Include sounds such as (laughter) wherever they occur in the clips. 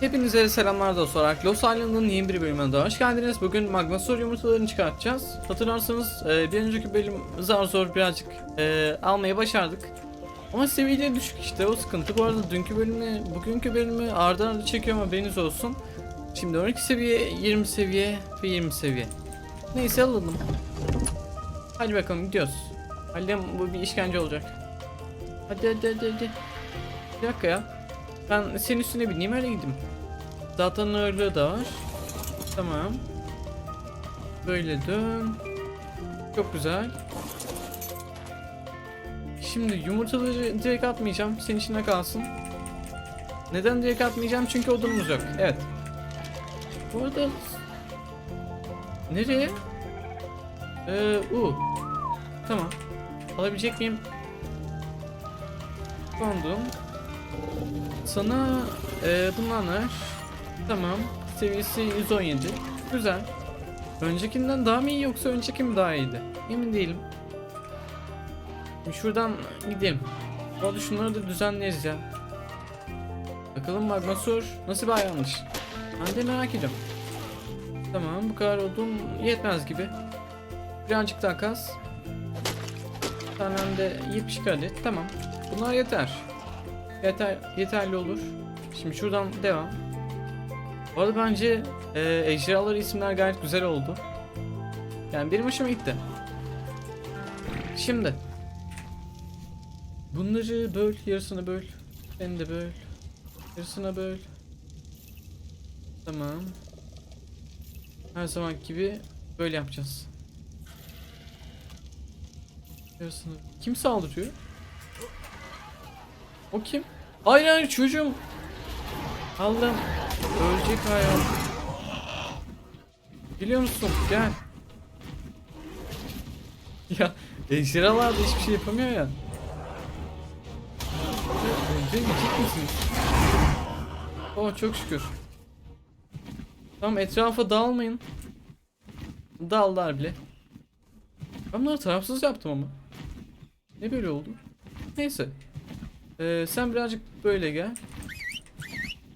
Hepinize selamlar dostlar. Los Island'ın yeni bir bölümüne daha hoş geldiniz. Bugün Magmasaur yumurtalarını çıkartacağız. Hatırlarsanız e, bir önceki bölüm zar zor birazcık e, almayı başardık. Ama seviyeleri düşük işte o sıkıntı. Bu arada dünkü bölümü, bugünkü bölümü ardı ardı çekiyorum haberiniz olsun. Şimdi 12 seviye, 20 seviye ve 20 seviye. Neyse alalım. Hadi bakalım gidiyoruz. Halil'im bu bir işkence olacak. Hadi hadi hadi hadi. Bir dakika ya. Ben senin üstüne bineyim öyle gideyim. Zaten ağırlığı da var. Tamam. Böyle dön. Çok güzel. Şimdi yumurtaları direkt atmayacağım. Senin içine kalsın. Neden direkt atmayacağım? Çünkü odunumuz yok. Evet. Bu arada... Nereye? Ee, U. Tamam. Alabilecek miyim? Kondum. Sana e, bundan ver. Tamam. Seviyesi 117. Güzel. Öncekinden daha mı iyi yoksa önceki mi daha iyiydi? Emin değilim. Şimdi şuradan gidelim. Bu arada şunları da düzenleriz ya. Bakalım Magmasur nasıl bir hayvanmış. Ben de merak ediyorum. Tamam bu kadar odun yetmez gibi. Birazcık daha kas. Bir tane de 70 adet. Tamam. Bunlar yeter. Yeter, yeterli olur. Şimdi şuradan devam. Bu bence e, ejderhalar isimler gayet güzel oldu. Yani benim hoşuma gitti. Şimdi. Bunları böl, yarısını böl. Sen de böl. Yarısına böl. Tamam. Her zaman gibi böyle yapacağız. Yarısını. Kim saldırıyor? O kim? Hayır hayır çocuğum. Allah'ım. Ölecek hayal. Biliyor musun? Gel. (laughs) Ya ejderhalar da hiçbir şey yapamıyor ya. Ölecek misin? Oh çok şükür. Tamam etrafa dağılmayın. Daldılar bile. Ben bunları tarafsız yaptım ama. Ne böyle oldu? Neyse. Ee, sen birazcık böyle gel.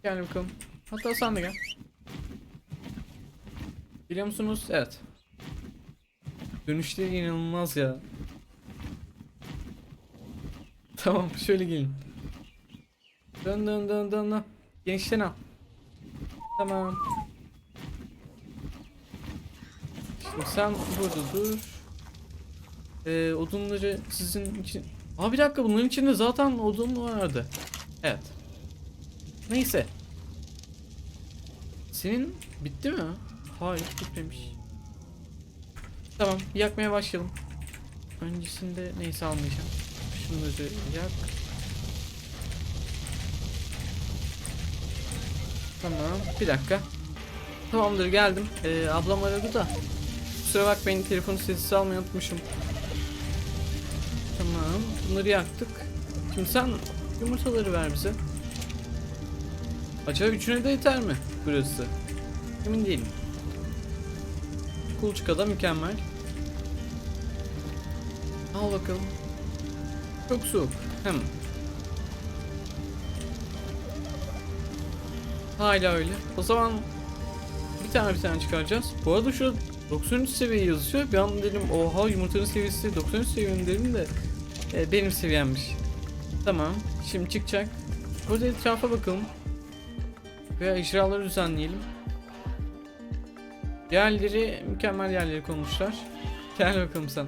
Gel bakalım. Hatta sen de gel. Biliyor musunuz? Evet. Dönüşleri inanılmaz ya. Tamam şöyle gelin. Dön dön dön dön dön. Gençten al. Tamam. Şimdi sen burada dur. Ee, odunları sizin için... Aa bir dakika bunların içinde zaten odun vardı. Evet. Neyse. Senin bitti mi? Hayır bitmemiş. Tamam yakmaya başlayalım. Öncesinde neyse almayacağım. Şunları yak. Tamam bir dakika. Tamamdır geldim. Ee, ablam aradı da. Kusura bakmayın telefonu sessiz almayı unutmuşum. Tamam bunları yaktık. Şimdi sen yumurtaları ver bize. Acaba üçüne de yeter mi burası? Emin değilim. Kuluçkada mükemmel. Al bakalım. Çok soğuk. Hem. Hala öyle. O zaman bir tane bir tane çıkaracağız. Bu arada şu 93 seviye yazıyor. Bir an dedim oha yumurtanın seviyesi 93 seviyenin dedim de e, benim seviyemmiş. Tamam. Şimdi çıkacak. Burada etrafa bakalım. Ve icraları düzenleyelim. Yerleri mükemmel yerleri konmuşlar. Gel bakalım sen.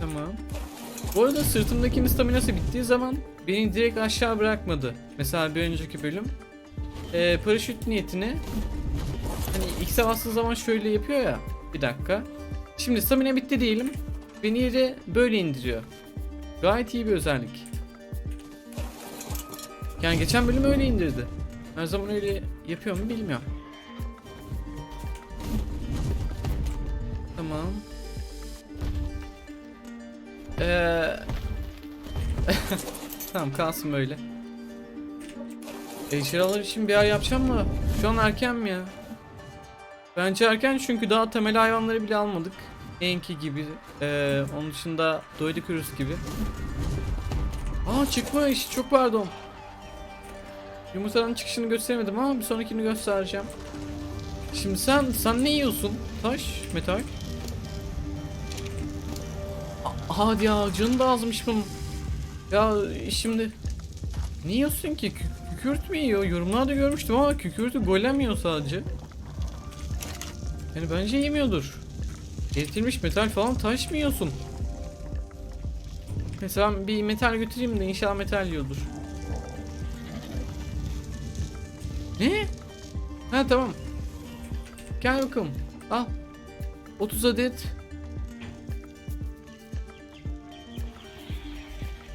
Tamam. Bu arada sırtımdaki staminası bittiği zaman beni direkt aşağı bırakmadı. Mesela bir önceki bölüm. Ee, paraşüt niyetine hani X'e bastığı zaman şöyle yapıyor ya. Bir dakika. Şimdi stamina bitti diyelim. Beni yere böyle indiriyor. Gayet iyi bir özellik. Yani geçen bölüm öyle indirdi. Her zaman öyle yapıyor mu bilmiyorum. Tamam. Ee... (laughs) tamam kalsın böyle. Ejderhalar için bir ay yapacağım mı? Şu an erken mi ya? Bence erken çünkü daha temel hayvanları bile almadık. Enki gibi. Ee, onun dışında Doidicurus gibi. Aa çıkmış. Çok pardon. Yumurtanın çıkışını gösteremedim ama bir sonrakini göstereceğim. Şimdi sen sen ne yiyorsun? Taş, metal. A- Hadi ya canı da azmış bunun. Ya şimdi ne yiyorsun ki? Kü- kükürt mü yiyor? Yorumlarda görmüştüm ama kükürtü golem yiyor sadece. Yani bence yemiyordur. Eritilmiş metal falan taş mı yiyorsun? Mesela bir metal götüreyim de inşallah metal yiyordur. Ne? Ha tamam. Gel bakalım. Al. 30 adet.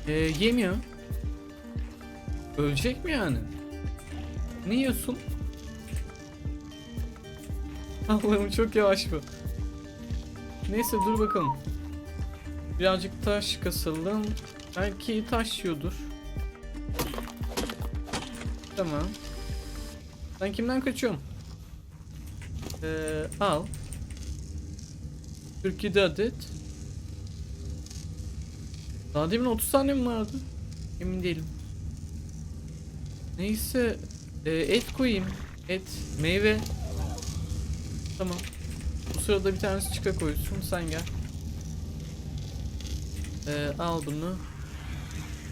Ee, yemiyor. Ölecek mi yani? Ne yiyorsun? Allah'ım çok yavaş bu. Neyse dur bakalım. Birazcık taş kasalım. Belki taş yiyordur. Tamam. Sen kimden kaçıyorsun? Ee, al. 47 adet. Daha demin 30 tane mi vardı? Emin değilim. Neyse. ee, et koyayım. Et, meyve. Tamam. Bu sırada bir tanesi çıka koysun. Sen gel. Ee, al bunu.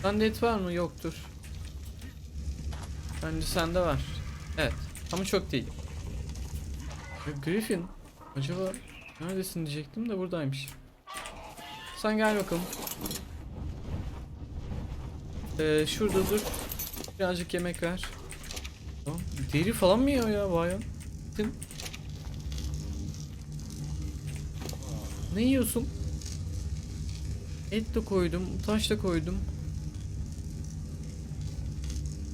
Sende et var mı? Yoktur. Bence sende var. Evet. Ama çok değil. Griffin. Acaba neredesin diyecektim de buradaymış. Sen gel bakalım. Ee, şurada dur. Birazcık yemek ver. Deri falan mı yiyor ya bayan? Ne yiyorsun? Et de koydum, taş da koydum.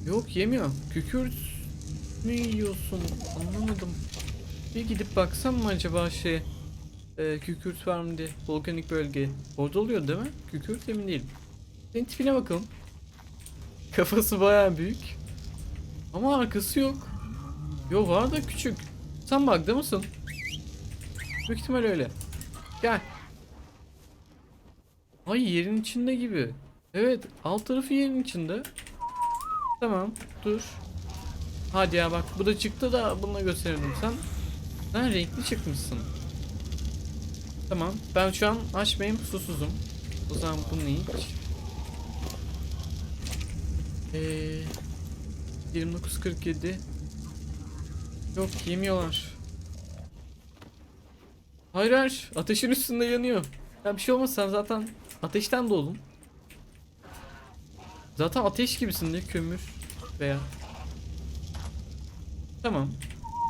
Yok yemiyor. Kükürt ne yiyorsun? Anlamadım. Bir gidip baksam mı acaba şey e, kükürt var mı diye volkanik bölge. Orada oluyor değil mi? Kükürt emin değilim. Senin tipine bakalım. Kafası bayağı büyük. Ama arkası yok. Yo var da küçük. Sen bug'da mısın? Büyük ihtimal öyle. Gel. Ay yerin içinde gibi. Evet alt tarafı yerin içinde. Tamam dur. Hadi ya bak bu da çıktı da bununla gösterelim sen. Sen renkli çıkmışsın. Tamam ben şu an açmayayım susuzum. O zaman bunu iç. Ee, 29.47 Yok yemiyorlar. Hayır hayır ateşin üstünde yanıyor. Ya bir şey olmaz sen zaten ateşten doğdun. Zaten ateş gibisin de kömür veya. Tamam.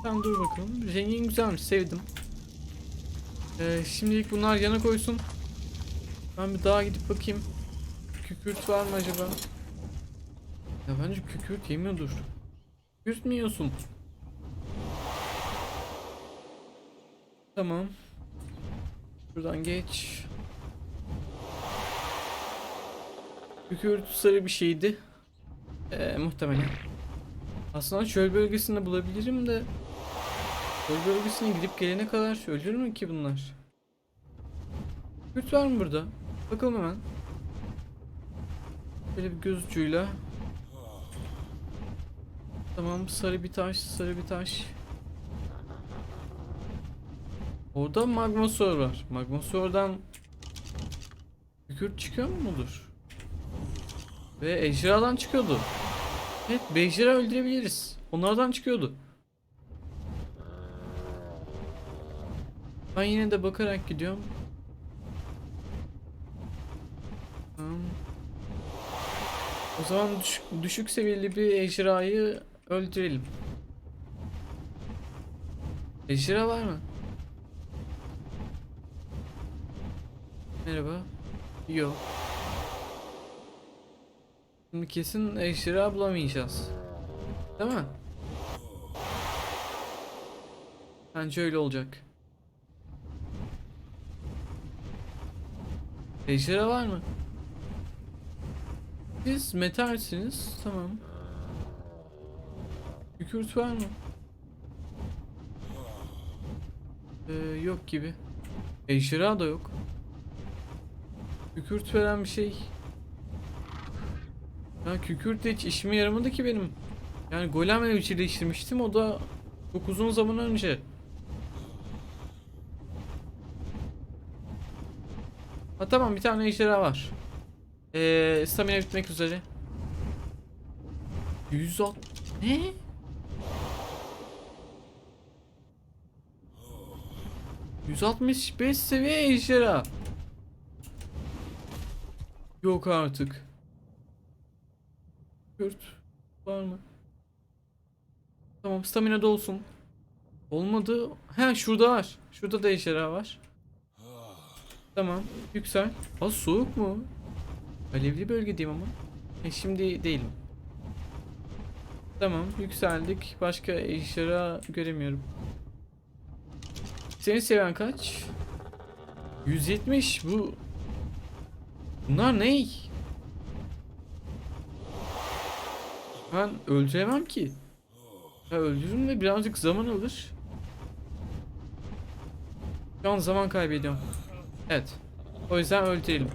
Sen dur bakalım. Rengin güzelmiş sevdim. Ee, şimdilik bunlar yana koysun. Ben bir daha gidip bakayım. Kükürt var mı acaba? Ya bence kükürt yemiyordur. Kükürt mü yiyorsun? Tamam. Şuradan geç. Kükürt sarı bir şeydi. Ee, muhtemelen. Aslında çöl bölgesinde bulabilirim de Çöl bölgesine gidip gelene kadar ölür mü ki bunlar? Kükürt var mı burada? Bakalım hemen. Böyle bir göz ucuyla. Tamam sarı bir taş, sarı bir taş. Orada magmasaur var. Magmasaur'dan kükürt çıkıyor mu mudur? Ve ejderhadan çıkıyordu. Evet, bir ejderha öldürebiliriz. Onlardan çıkıyordu. Ben yine de bakarak gidiyorum. Tamam. O zaman düşük, düşük seviyeli bir ejderhayı öldürelim. Ejderha var mı? Merhaba. Yok. Şimdi kesin ejderha bulamayacağız. Değil mi? Bence öyle olacak. Ejderha var mı? Siz metalsiniz. Tamam. Kükürt var mı? Ee, yok gibi. Ejderha da yok. Kükürt veren bir şey. Ya kükürt hiç işime yaramadı ki benim. Yani golem evcilleştirmiştim o da çok uzun zaman önce. Ha tamam bir tane ejderha var. Eee stamina bitmek üzere. 110 Ne? ...165 seviye ejderha. Yok artık. Kürt var mı? Tamam stamina da olsun. Olmadı. He şurada var. Şurada da ejderha var. Tamam yüksel. Az soğuk mu? Alevli bölgedeyim ama. E şimdi değilim. Tamam yükseldik. Başka ejderha göremiyorum. Senin seven kaç? 170 bu. Bunlar ne? Ben öldüremem ki. Ya öldürürüm de birazcık zaman alır. Şu an zaman kaybediyorum. Evet. O yüzden öldürelim.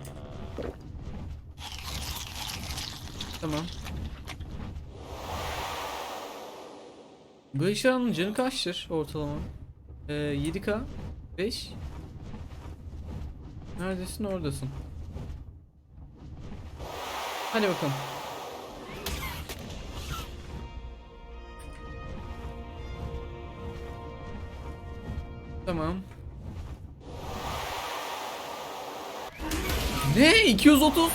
Tamam. Eşyanın canı kaçtır ortalama? Ee, 7k 5 Neredesin oradasın Hadi bakalım Tamam Ne 230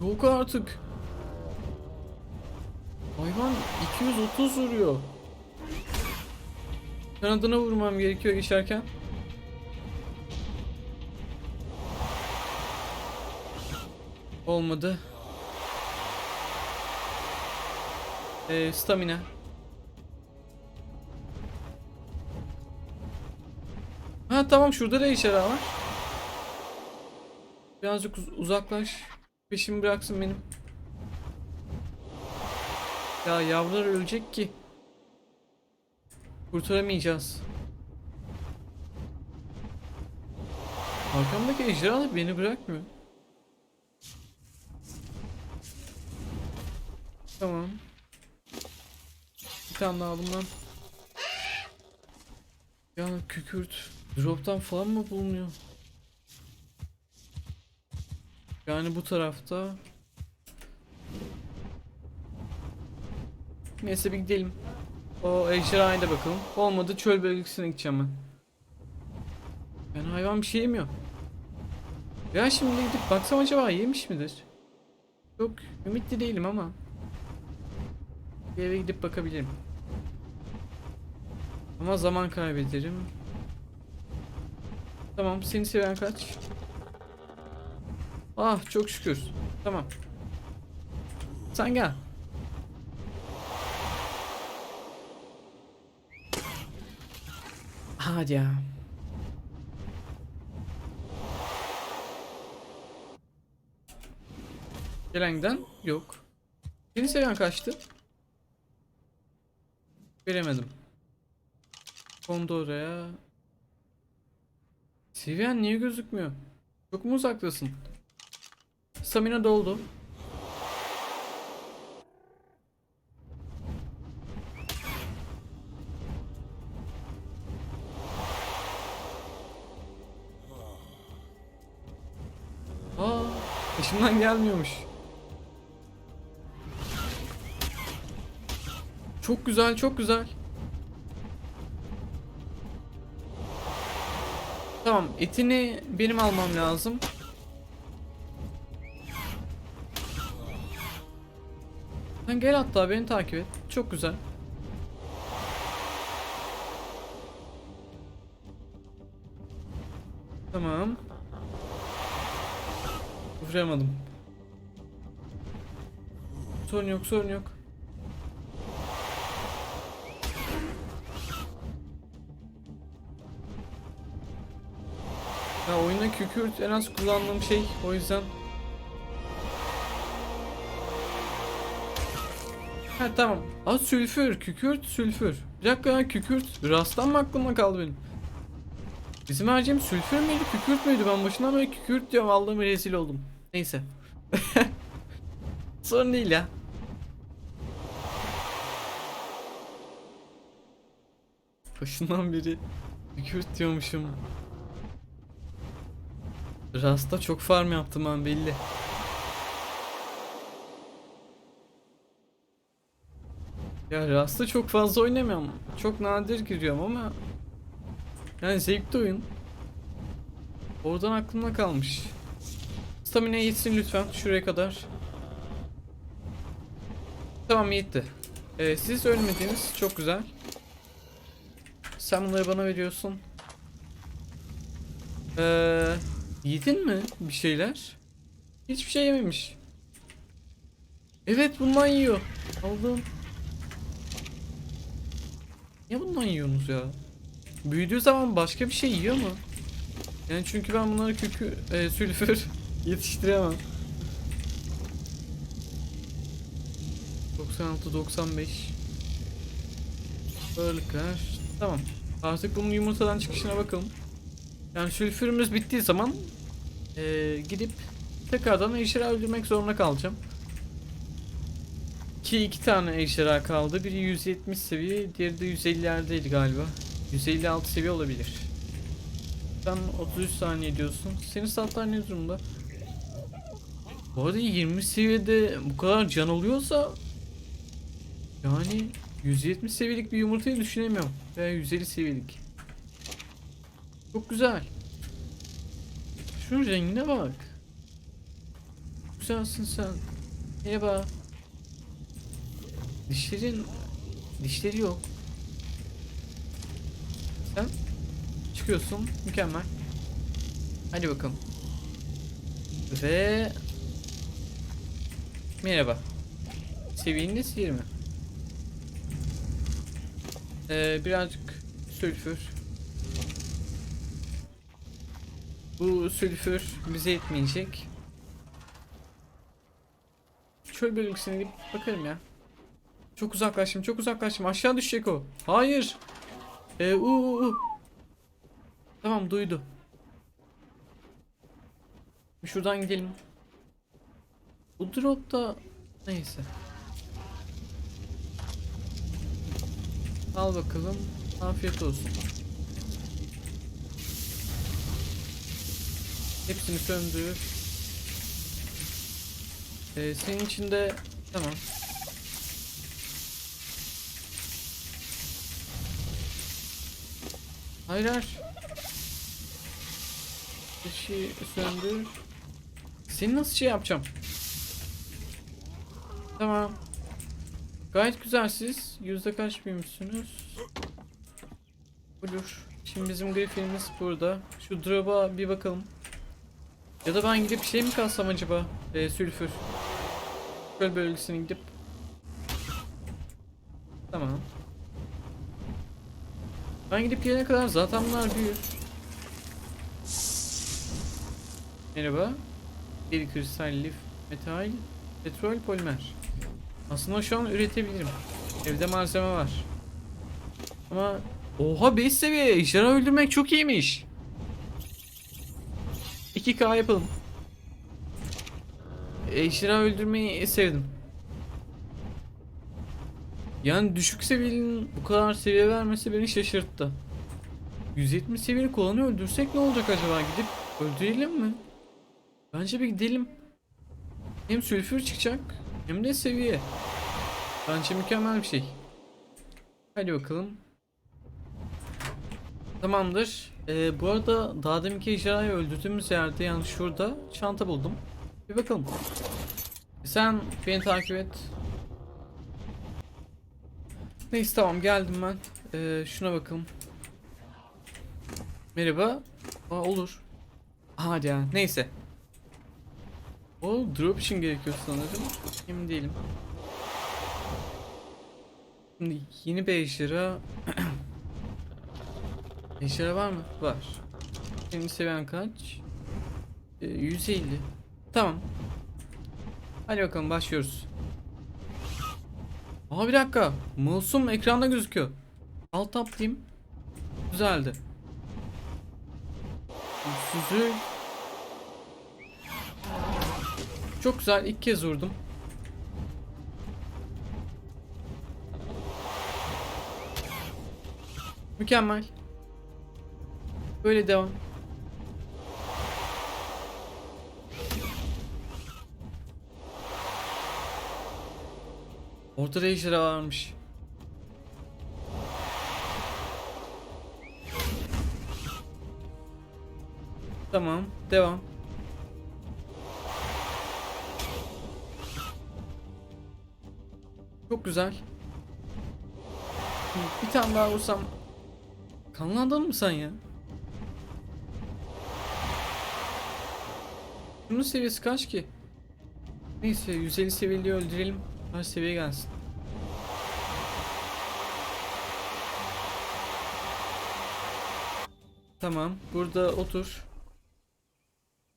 Yok artık Hayvan 230 vuruyor. Kanadına vurmam gerekiyor geçerken. Olmadı. Ee, stamina. Ha tamam şurada da ejderha var. Birazcık uz- uzaklaş. Peşimi bıraksın benim. Ya yavrular ölecek ki. Kurtaramayacağız. Arkamdaki ejderha beni bırakmıyor. Tamam. Tane daha bundan. Ya kükürt. Drop'tan falan mı bulunuyor? Yani bu tarafta Neyse bir gidelim. O ejderhaya bakalım. Olmadı çöl bölgesine gideceğim ben. Yani hayvan bir şey yemiyor. Ya şimdi gidip baksam acaba yemiş midir? Çok ümitli değilim ama. Bir eve gidip bakabilirim. Ama zaman kaybederim. Tamam seni seven kaç? Ah çok şükür. Tamam. Sen gel. Hadi ya. Gelenden yok. Seni seven kaçtı? Veremedim. Kondu oraya. Seviyen niye gözükmüyor? Çok mu uzaktasın? Stamina doldu. Aa, peşimden gelmiyormuş. Çok güzel, çok güzel. Tamam, etini benim almam lazım. Sen gel hatta beni takip et. Çok güzel. Tamam. Vuramadım. Sorun yok, sorun yok. Ya oyunda kükürt en az kullandığım şey o yüzden. Ha tamam. Az sülfür, kükürt, sülfür. Bir dakika ya kükürt. Rasttan mı aklıma kaldı benim? Bizim harcım sülfür müydü, kükürt müydü? Ben başından böyle kükürt diyorum. Vallahi rezil oldum. Neyse. (laughs) Sorun değil ya. Başından beri kükürt diyormuşum. Rasta çok farm yaptım ben belli. Ya Rasta çok fazla oynamıyorum. Çok nadir giriyorum ama yani zevkli oyun. Oradan aklımda kalmış. Stamina yetsin lütfen şuraya kadar. Tamam yetti. Ee, siz ölmediniz çok güzel. Sen bunları bana veriyorsun. Ee, yedin mi bir şeyler? Hiçbir şey yememiş. Evet bundan yiyor. Aldım. Niye bundan yiyorsunuz ya? Büyüdüğü zaman başka bir şey yiyor mu? Yani çünkü ben bunları kökü e, sülfür (laughs) yetiştiremem. 96 95 Ağırlıklar Tamam Artık bunun yumurtadan çıkışına bakalım Yani sülfürümüz bittiği zaman eee, Gidip Tekrardan ejderha öldürmek zorunda kalacağım Ki iki tane ejderha kaldı Biri 170 seviye Diğeri de 150'lerdeydi galiba 156 seviye olabilir Sen 33 saniye diyorsun Senin statlar ne durumda? Bu arada 20 seviyede bu kadar can oluyorsa yani 170 seviyelik bir yumurtayı düşünemiyorum. Veya 150 seviyelik. Çok güzel. Şunun rengine bak. Güzelsin sen. Merhaba. Dişlerin... Dişleri yok. Sen çıkıyorsun. Mükemmel. Hadi bakalım. Ve... Merhaba. Seviyeniz 20. Ee, birazcık sülfür. Bu sülfür bize yetmeyecek. Çöl bölgesine gidip bakarım ya. Çok uzaklaştım, çok uzaklaştım. Aşağı düşecek o. Hayır. Ee, u, u, u. Tamam, duydu. Şuradan gidelim. Bu dropta neyse. Al bakalım. Afiyet olsun. Hepsini söndür. Ee, senin için de tamam. Hayır hayır. Bir şey söndür. Seni nasıl şey yapacağım? Tamam. Gayet güzel siz. Yüzde kaç büyümüşsünüz? Olur. Şimdi bizim griffinimiz burada. Şu drop'a bir bakalım. Ya da ben gidip şey mi kalsam acaba? Ee, sülfür. Çöl bölgesine gidip. Tamam. Ben gidip gelene kadar zaten bunlar büyür. Merhaba. Bir kristal lif, metal, petrol, polimer. Aslında şu an üretebilirim. Evde malzeme var. Ama oha 5 seviye ejderha öldürmek çok iyiymiş. 2K yapalım. Ejderha öldürmeyi sevdim. Yani düşük seviyenin bu kadar seviye vermesi beni şaşırttı. 170 seviyeli kolanı öldürsek ne olacak acaba? Gidip öldürelim mi? Bence bir gidelim. Hem sülfür çıkacak hem de seviye. Bence mükemmel bir şey. Hadi bakalım. Tamamdır. Ee, bu arada daha deminki ejderhayı öldürdüğümüz yerde yani şurada çanta buldum. Bir bakalım. Sen beni takip et. Neyse tamam geldim ben. Ee, şuna bakalım. Merhaba. Aa, olur. Hadi ya neyse. O drop için gerekiyor sanırım. Emin değilim. Şimdi yeni bir ejderha. Ejderha var mı? Var. Senin seviyen kaç? Ee, 150. Tamam. Hadi bakalım başlıyoruz. Aa bir dakika. Mulsum ekranda gözüküyor. Alt tablayayım. Güzeldi. Süzül. Çok güzel ilk kez vurdum. Mükemmel. Böyle devam. Ortada ejderha varmış. Tamam, devam. Çok güzel. Bir tane daha vursam Kanlandın mı sen ya? Bunun seviyesi kaç ki? Neyse 150 seviyeli öldürelim. Her seviye gelsin. Tamam. Burada otur.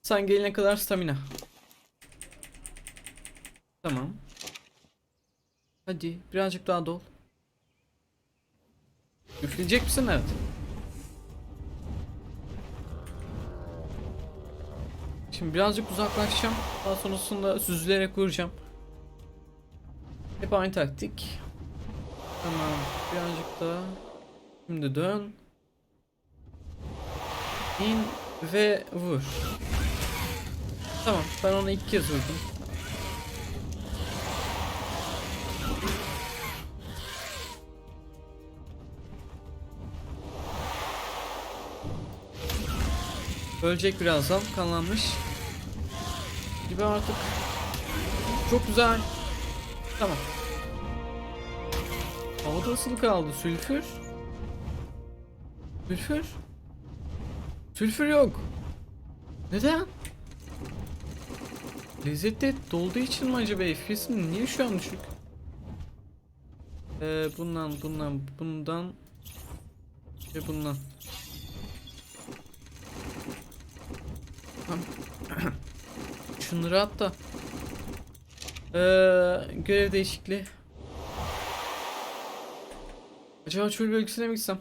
Sen gelene kadar stamina. Tamam. Hadi birazcık daha dol. Üfleyecek misin? Evet. Şimdi birazcık uzaklaşacağım. Daha sonrasında süzülerek vuracağım. Hep aynı taktik. Tamam. Birazcık daha. Şimdi dön. İn ve vur. Tamam. Ben onu ilk kez vurdum. Ölecek birazdan. Kanlanmış. Gibi artık. Çok güzel. Tamam. Havada ısılı kaldı. Sülfür. Sülfür. Sülfür yok. Neden? Lezzetli dolduğu için mi acaba FPS'im niye şu an düşük? Ee, bundan, bundan, bundan ve bundan. Tamam. Şunları at da. Ee, görev değişikliği. Acaba çöl bölgesine mi gitsem?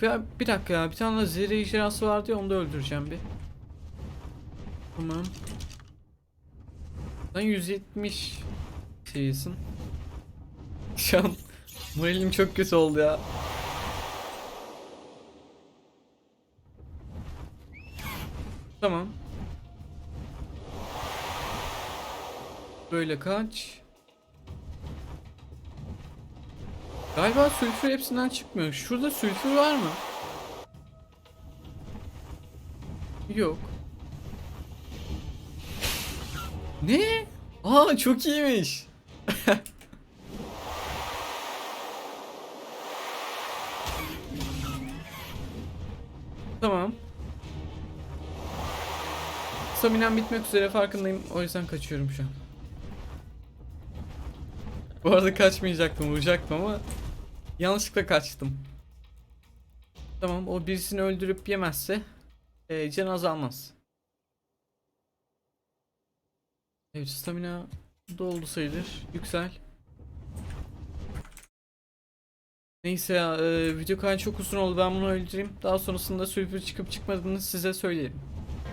Ya bir dakika ya bir tane zehir ejderhası vardı ya onu da öldüreceğim bir. Tamam. Sen 170 seviyesin. (laughs) Şu an moralim çok kötü oldu ya. Tamam. Böyle kaç? Galiba sülfür hepsinden çıkmıyor. Şurada sülfür var mı? Yok. Ne? Aa çok iyiymiş. (laughs) tamam. Staminam bitmek üzere farkındayım. O yüzden kaçıyorum şu an. Bu arada kaçmayacaktım, vuracaktım ama yanlışlıkla kaçtım. Tamam, o birisini öldürüp yemezse e, can azalmaz. Evet, stamina doldu sayılır. Yüksel. Neyse ya, e, video kaydı çok uzun oldu. Ben bunu öldüreyim. Daha sonrasında sülfür çıkıp çıkmadığını size söylerim.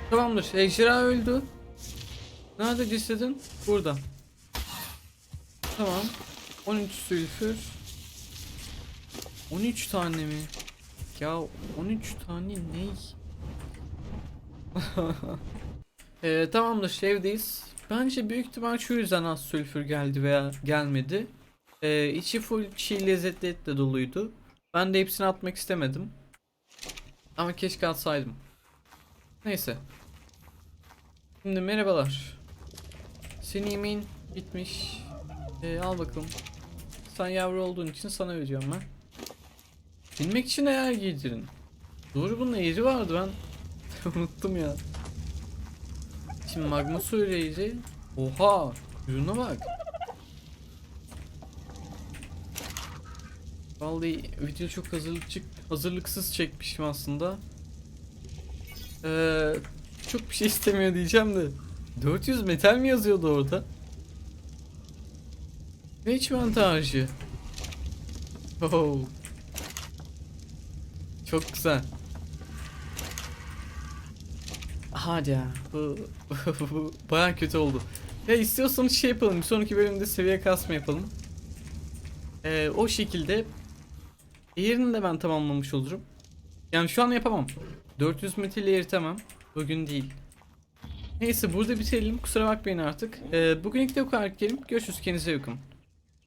Tamamdır. Ejderha öldü. Nerede cesedin? Burada. Tamam. 13 sülfür. 13 tane mi? Ya 13 tane ne? (laughs) ee, tamamdır evdeyiz. Bence büyük ihtimal şu yüzden az sülfür geldi veya gelmedi. Ee, içi full çiğ lezzetli etle doluydu. Ben de hepsini atmak istemedim. Ama keşke atsaydım. Neyse. Şimdi merhabalar. Senin yemeğin bitmiş. Ee, al bakalım. Sen yavru olduğun için sana veriyorum ben. Binmek için eğer giydirin. Doğru bunun eğri vardı ben. (laughs) Unuttum ya. Şimdi magma eğri. Oha. Ürüne bak. Vallahi video çok hazırlıkçı, hazırlıksız çekmişim aslında. Ee, çok bir şey istemiyor diyeceğim de. 400 metal mi yazıyordu orada? Ne iç avantajı? Oh. Çok güzel. Hadi ya. Bu, bu baya kötü oldu. Ya istiyorsanız şey yapalım. Bir sonraki bölümde seviye kasma yapalım. Ee, o şekilde diğerini de ben tamamlamış olurum. Yani şu an yapamam. 400 metre eritemem. Bugün değil. Neyse burada bitirelim. Kusura bakmayın artık. Ee, bugünlük de bu kadar. Görüşürüz. Kendinize iyi bakın.